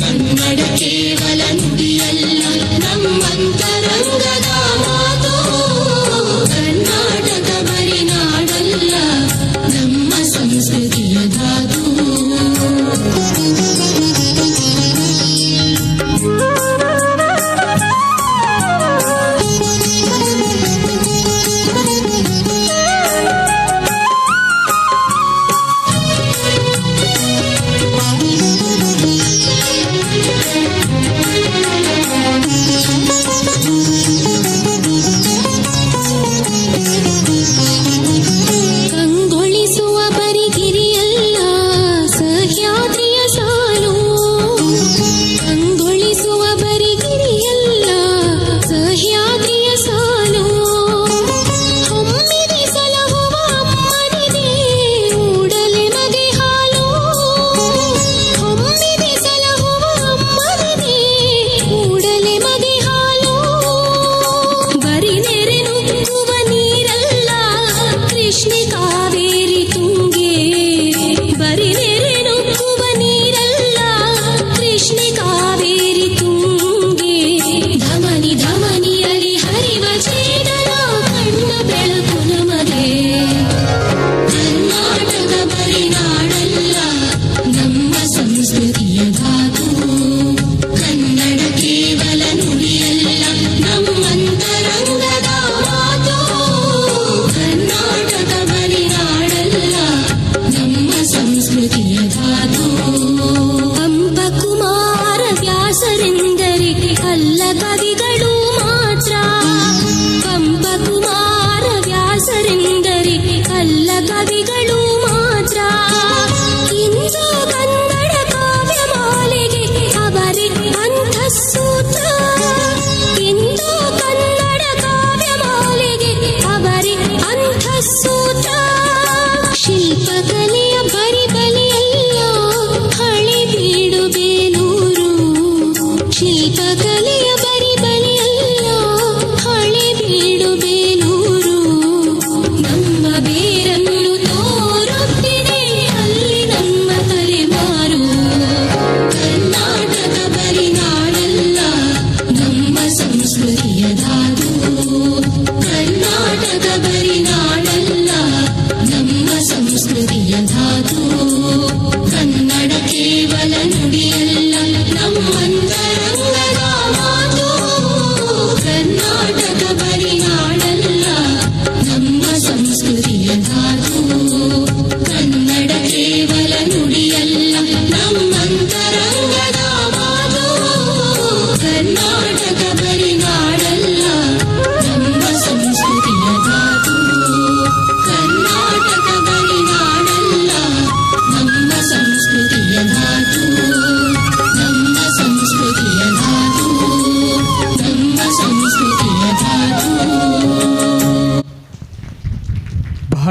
ಕನ್ನಡ ಕೇವಲ ಕಾವೇರಿ ತುಂಗೆ. ಧಮನಿ ಧಮನಿಯಲಿ ಹರಿವ ಚೇತನ, ಕಣ್ಣ ಬೆಳಕು ನಮದೆ ಕರ್ನಾಟಕ ಬರಿ ನಾಡಲ್ಲ ನಮ್ಮ ಸಂಸ್ಕೃತಿಯ ಧಾತು. ಕನ್ನಡ ಕೇವಲ ನುಡಿಯಲ್ಲ ನಮ್ಮಂತರಂಗದ ಮಾತು. ಕರ್ನಾಟಕ ಬರಿ ನಾಡಲ್ಲ ನಮ್ಮ ಸಂಸ್ಕೃತಿಯ ಧಾತು.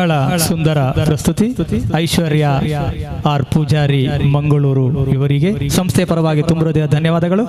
ಬಹಳ ಸುಂದರ ಪ್ರಸ್ತುತಿ ಐಶ್ವರ್ಯ ಆರ್ ಪೂಜಾರಿ ಮಂಗಳೂರು. ಇವರಿಗೆ ಸಂಸ್ಥೆ ಪರವಾಗಿ ತುಂಬುವುದೇ ಧನ್ಯವಾದಗಳು.